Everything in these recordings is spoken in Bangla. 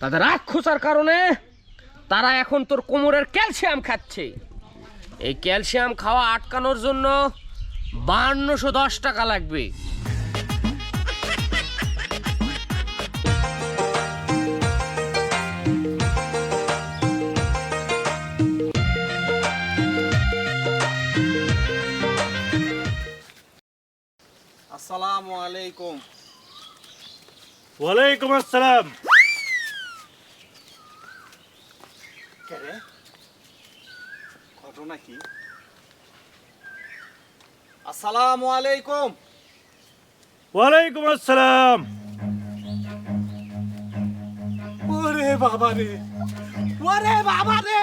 তাদের রাক্ষসার কারণে তারা এখন তোর কোমরের ক্যালসিয়াম খাচ্ছে। এই ক্যালসিয়াম খাওয়া আটকানোর জন্য বাহান্নশো দশ টাকা লাগবে। আসসালামু আলাইকুম। ওয়ালাইকুম আসসালাম। কেরে ঘটনা কি? আসসালামু আলাইকুম। ওয়ালাইকুম আসসালাম। ওরে বাবা রে ওরে বাবা রে।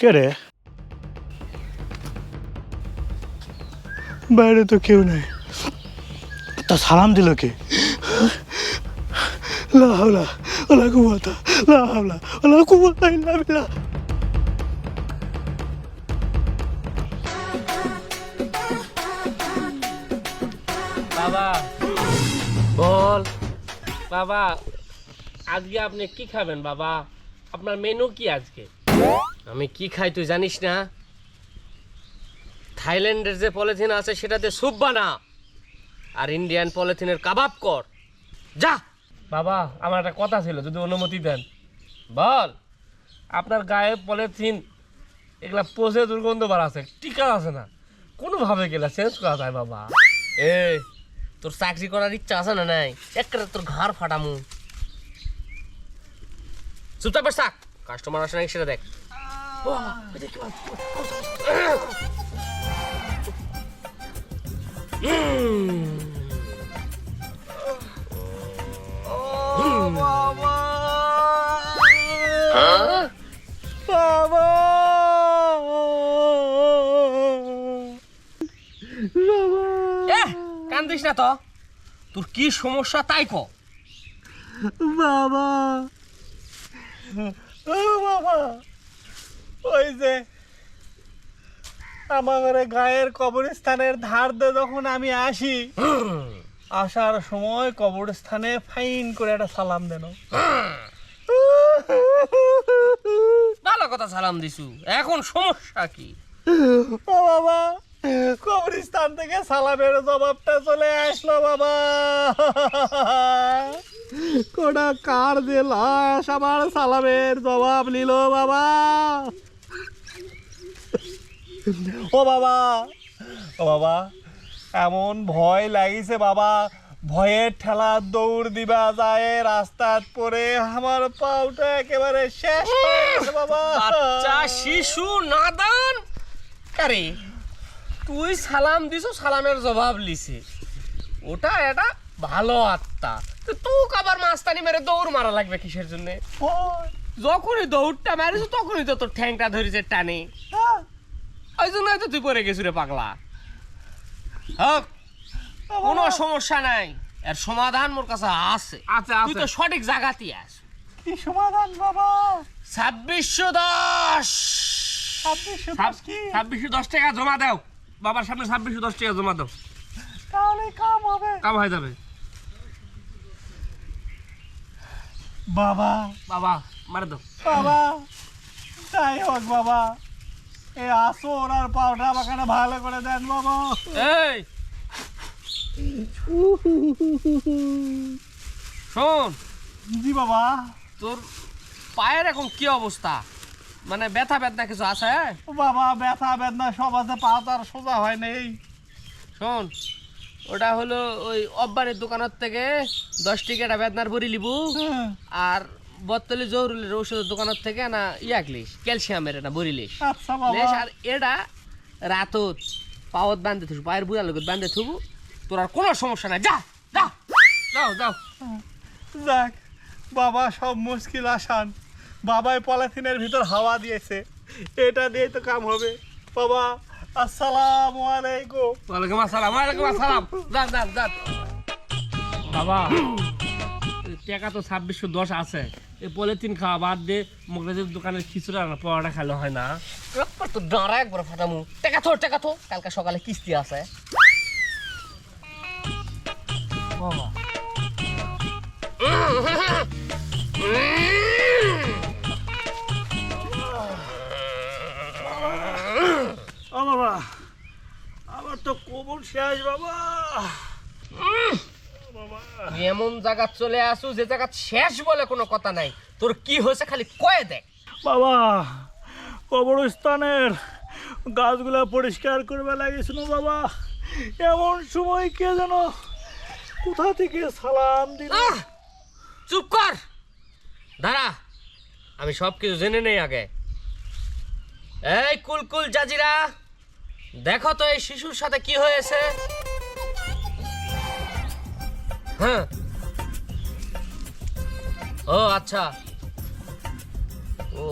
কে রে? বাইরে তো কেউ নেই। তা সালাম দিল কে? বাবা, বল। বাবা, আজকে আপনি কি খাবেন বাবা? আপনার মেনু কি আজকে? আমি কি খাই তুই জানিস না? থাইল্যান্ডের যে পলিথিন আছে সেটাতে স্যুপ বানা। আর ইন্ডিয়ান পলিথিনের কাবাব কর। যা! বাবা আমার একটা কথা ছিল যদি অনুমতি দেন। বল। আপনার গায়ে পলিথিন এগুলা পচে দুর্গন্ধ বার আছে টিকা আছে না। কোনোভাবে গেলে চেঞ্জ করা যায় বাবা। এ তোর চাকরি করার ইচ্ছা আছে না নাই? একটা তোর ঘর ফাটামু। চুপচাপ কাস্টমার আসে নাকি সেটা দেখ। বাবা বাবা। এহ, কান্দিস না তো। তোর কি সমস্যা তাই ক। বাবা। ও বাবা। ওই যে আমার গায়ের কবরস্থানের ধার দিয়ে যখন আমি আসি আসার সময় কবরস্থানে ফাইন করে একটা সালাম দেন। ভালো কথা সালাম দিছু। এখন সমস্যা কি? ও বাবা কবরস্থান থেকে সালামের জবাবটা চলে আসলো বাবা। কোটা কার যে লাশ আমার সালামের জবাব নিল বাবা? ও বাবা। ও বাবা এমন ভয় লাগিছে বাবা ভয়ের ঠেলা দৌড় দিবা যায় রাস্তাত পরে আমার পাউটা একেবারে শেষ হয়ে গেছে বাবা। বাচ্চা শিশু নাদান। আরে তুই সালাম দিছ সালামের জবাব লিছে। ওটা এটা ভালো আত্মা। তো তুক আবার মাস্তানি মেরে দৌড় মারা লাগবে কিসের জন্য? যখনই দৌড়টা মারিস তখনই তো তোর ঠ্যাংটা ধরেছে টানে। হ্যাঁ। ওই জন্যই তো তুই পড়ে গেছু রে পাগলা। হোক কোনো সমস্যা নাই। এর সমাধান মোর কাছে আছে। আছে, তুই তো সঠিক জায়গাতেই আস কি সমাধান বাবা? ছাব্বিশশো দশ। ছাব্বিশশো দশ ছাব্বিশশো দশ টাকা জমা দাও। বাবার সামনে ছাব্বিশশো দশ টাকা জমা দাও। তাহলে কাম হবে। কাম হয়ে যাবে। বাবা। বাবা মারে দাও। বাবা যাই হোক বাবা। এই আসো ওনার পাউডার আমাকে ভালো করে দেন বাবা। এই। শোন। জি বাবা। তোর পায়ের এখন কি অবস্থা? মানে ব্যথা ব্যথা কিছু আছে ও বাবা ব্যথা বেদনা সব আছে পা তো আর সোজা হয় নেই। শোন ওটা হলো ওই অব্বারের দোকানের থেকে দশ টিকেটা বেদনার ভরি লিবু। হ্যাঁ, আর বত্তলি জহুরুলের ঔষধের দোকানের থেকে না ইয়াকলিস ক্যালসিয়ামের এটা ভরিলিস আচ্ছা আর এটা রাতত পাওয়াত বান্ধে থুবু পায়ের বুড়া লগত বান্ধে থুবু তোর আর কোনো সমস্যা নাই। যা যা যাও যাও। যাক বাবা সব মুশকিল আসান। বাবাই পলিথিনের ভিতর হাওয়া দিয়েছে। এটা দিয়ে তো কাম হবে। বাবা আসসালামু আলাইকুম। ওয়ালাইকুম আসসালাম ওয়ালাইকুম আসসালাম। যান যান যান বাবা টাকা তো ছাব্বিশশো দশ আছে। এই পলিথিন খাওয়া বাদ দে মুখরাজের দোকানের খিচুড়ি আর পরোটা খেলে হয় না। একবার তো ডাঁড়া একবার ফাটামু টেকা থো টেকা থো কালকে সকালে কিস্তি আছে। বাবা। ও বাবা। আমার তো কোমর শেষ বাবা। তুই এমন জায়গা চলে আসু যে জায়গা শেষ বলে কোনো কথা নাই। তোর কি হয়েছে খালি কয়ে দেখ। বাবা কবরস্থানের গাছগুলা পরিষ্কার করবে লাগিয়েছিল বাবা। এমন সময় কে যেন কোথা থেকে সালাম দিল। চুপ কর। দাঁড়া আমি সব কিছু জেনে নেই আগে। এই কুলকুল জাজিরা দেখো তো এই শিশুর সাথে কি হয়েছে। হ্যাঁ। ও আচ্ছা। ও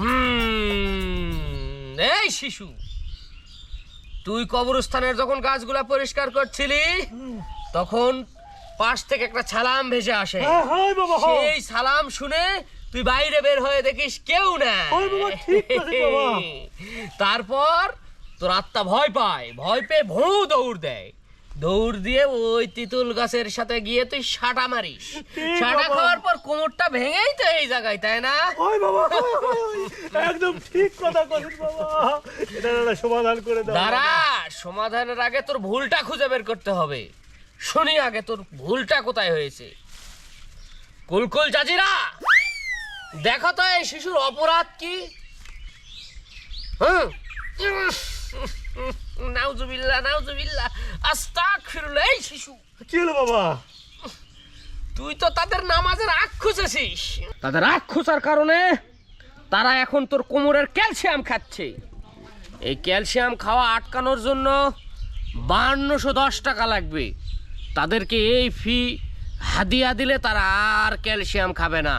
হুম। এই শিশু তুই কবরস্থানের যখন গাছগুলা পরিষ্কার করছিলি তখন পাশ থেকে একটা ছালাম ভেসে আসে। হ্যাঁ সেই সালাম শুনে তুই বাইরে বের হয়ে দেখিস কেউ না। তারপর তোর আত্মা ভয় পায় ভয় পেয়ে ভৌ দৌড় দেয়। দৌড় দিয়ে ওই তিতুল গাছের সাথে গিয়ে তুই সাটা মারিস। সাটা খাওয়ার পর কোমরটা ভেঙেই তো এই জায়গায় তাই না? হয় বাবা। একদম ঠিক কথা কছেন বাবা। এটা সমাধান করে দাও। দাঁড়া সমাধানের আগে তোর ভুলটা খুঁজে বের করতে হবে। শুনি আগে তোর ভুলটা কোথায় হয়েছে। কুলকুল চাচিরা দেখো তো এই শিশুর অপরাধ কি? হুম? নাউজুবিল্লাহ নাউজুবিল্লাহ। আস্তাগফিরুল্লাহ এই শিশু। কি হলো বাবা? তুই তো তাদের নামাজের আখ খুঁজেছিস তাদের আখ খোঁজার কারণে তারা এখন তোর কোমরের ক্যালসিয়াম খাচ্ছে। এই ক্যালসিয়াম খাওয়া আটকানোর জন্য বাহান্নশো দশ টাকা লাগবে। তাদেরকে এই ফি হাদিয়া দিলে তারা আর ক্যালসিয়াম খাবে না।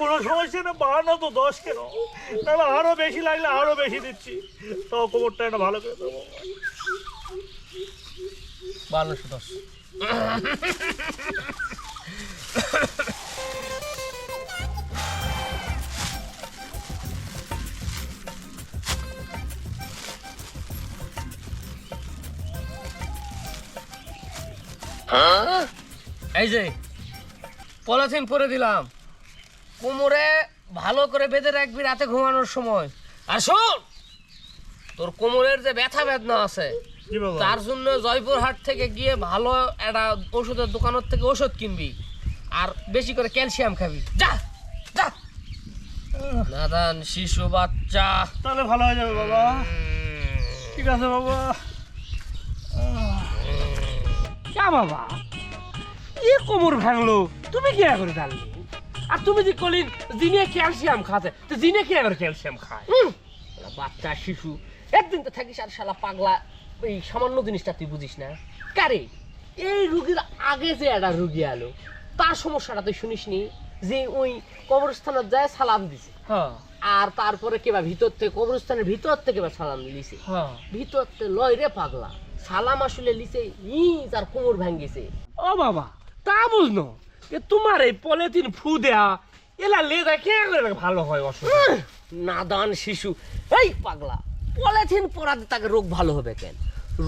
কোনো সমস্যা না বাহান্ন তো দশ কেন? তাহলে আরও বেশি লাগলে আরও বেশি দিচ্ছি। তো কোমরটা একটা ভালো করে দেবো। বাহান্নশো দশ। এই যে, পলিথিন পরে দিলাম। কোমরে ভালো করে বেঁধে রাখবি রাতে ঘুমানোর সময়। আর শোন, তোর কোমরের যে ব্যথা বেদনা আছে তার জন্য জয়পুরহাট থেকে গিয়ে ভালো একটা ওষুধের দোকানের থেকে ওষুধ কিনবি। আর বেশি করে ক্যালসিয়াম খাবি। যা যা। নাদান শিশু বাচ্চা। তাহলে ভালো হয়ে যাবে বাবা। ঠিক আছে বাবা। কে বাবা। এ কোমর ভাঙলো। তুমি কি করে জানলে? আর তুমি যে কলি জিনে ক্যালসিয়াম খাতে তো জিনে কি আবার ক্যালসিয়াম খায়? হুম, বাচ্চা শিশু। একদিন তো থাকিস আর শালা পাগলা। এই সামান্য জিনিসটা তুই বুঝিস না। কারে? এই রুগীর আগে যে একটা রুগী আলো তার সমস্যাটা তুই শুনিসনি? যে ওই কবরস্থানে যায় সালাম দিছে। হ্যাঁ। আর তারপরে কেবা ভিতর থেকে কবরস্থানের ভিতর থেকে বা সালাম লিছে হ্যাঁ। ভিতর থেকে লয় রে পাগলা। সালাম আসলে লিছে ই তার কোমর ভাঙ্গেছে। ও বাবা তা বুঝনো যে তোমার এই পলিথিন ফু দেয়া এলা লেদা কে করে ভালো হয় অসুখ? নাদান শিশু। এই পাগলা পলিথিন পরাতে তাকে রোগ ভালো হবে কেন?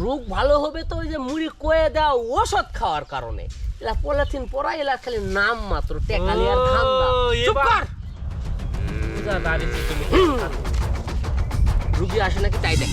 রোগ ভালো হবে তো ওই যে মুড়ি কয়ে দেওয়া ওষুধ খাওয়ার কারণে। এলা পলিথিন পরা এলা খালি নাম মাত্র টেকালি আর ধান্দা। চুপ কর! রুগী আসে নাকি তাই দেখ।